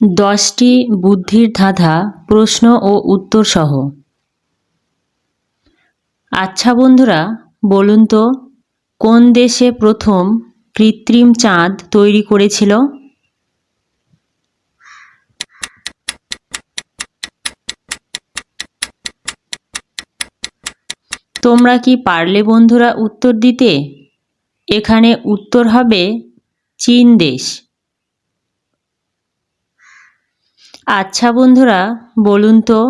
দশটি বুদ্ধির ধাঁধা, প্রশ্ন ও উত্তর সহ আচ্ছা বন্ধুরা, বলুন তো, কোন দেশে প্রথম কৃত্রিম চাঁদ তৈরি করেছিল? তোমরা কি পারলে বন্ধুরা উত্তর দিতে? এখানে উত্তর হবে চীন দেশ। আচ্ছা বন্ধুরা, বলুন তো,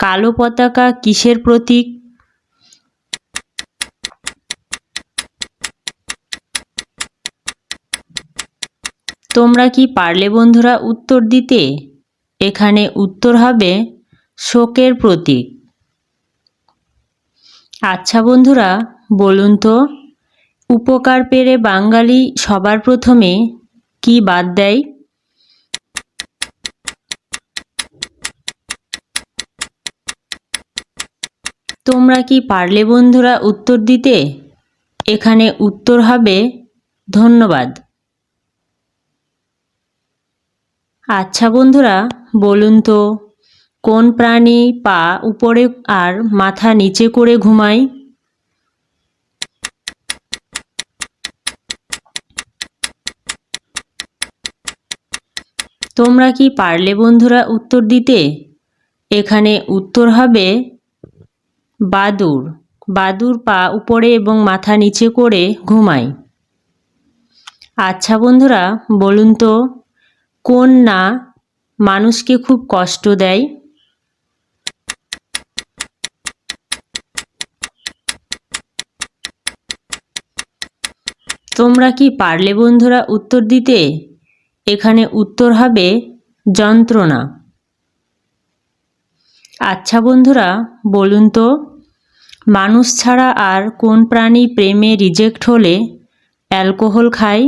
কালো পতাকা কিসের প্রতীক? তোমরা কি পারলে বন্ধুরা উত্তর দিতে? এখানে উত্তর হবে শোকের প্রতীক। আচ্ছা বন্ধুরা, বলুন তো, উপকার পেরে বাঙালি সবার প্রথমে কি বাদ দেয়? তোমরা কি পারলে বন্ধুরা উত্তর দিতে? এখানে উত্তর হবে ধন্যবাদ। আচ্ছা বন্ধুরা, বলুন তো, কোন প্রাণী পা উপরে আর মাথা নিচে করে ঘুমায়? তোমরা কি পারলে বন্ধুরা উত্তর দিতে? এখানে উত্তর হবে বাদুর বাদুর পা উপরে এবং মাথা নিচে করে ঘুমায়। আচ্ছা বন্ধুরা, বলুন তো, কোন না মানুষকে খুব কষ্ট দেয়? তোমরা কি পারলে বন্ধুরা উত্তর দিতে? এখানে উত্তর হবে যন্ত্রণা। আচ্ছা বন্ধুরা, বলুন তো, মানুষ ছাড়া আর কোন প্রাণী প্রেমে রিজেক্ট হলে অ্যালকোহল খায়?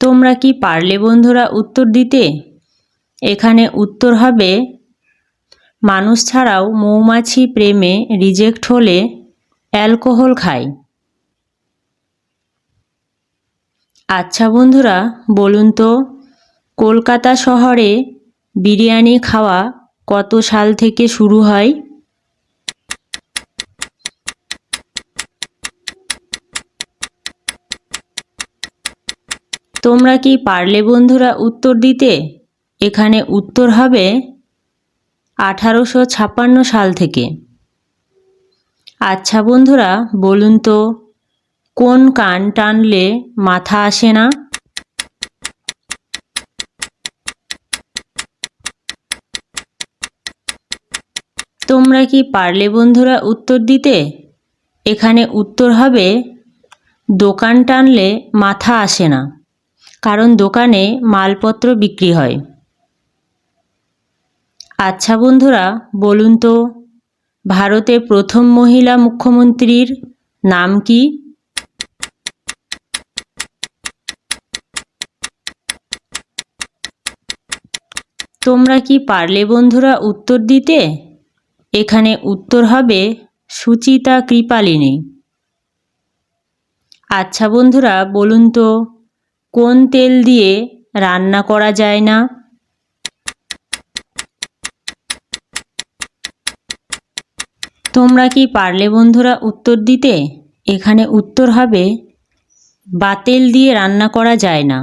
তোমরা কি পারলে বন্ধুরা উত্তর দিতে? এখানে উত্তর হবে, মানুষ ছাড়াও মৌমাছি প্রেমে রিজেক্ট হলে অ্যালকোহল খায়। আচ্ছা বন্ধুরা, বলুন তো, কলকাতা শহরে বিরিয়ানি খাওয়া কত সাল থেকে শুরু হয়? তোমরা কি পারলে বন্ধুরা উত্তর দিতে? এখানে উত্তর হবে আঠারোশো ছাপ্পান্ন সাল থেকে। আচ্ছা বন্ধুরা, বলুন তো কোন কান টানলে মাথা আসে না? তোমরা কি পারলে বন্ধুরা উত্তর দিতে? এখানে উত্তর হবে, দোকান টানলে মাথা আসে না, কারণ দোকানে মালপত্র বিক্রি হয়। আচ্ছা বন্ধুরা, বলুন তো, ভারতে প্রথম মহিলা মুখ্যমন্ত্রীর নাম কি? তোমরা কি পারলে বন্ধুরা উত্তর দিতে? এখানে উত্তর হবে, সুচিতা কৃপালিনী। আচ্ছা বন্ধুরা, বলুন তো, কোন তেল দিয়ে রান্না করা যায় না? তোমরা কি পারলে বন্ধুরা উত্তর দিতে? এখানে উত্তর হবে, বাতেল দিয়ে রান্না করা যায় না।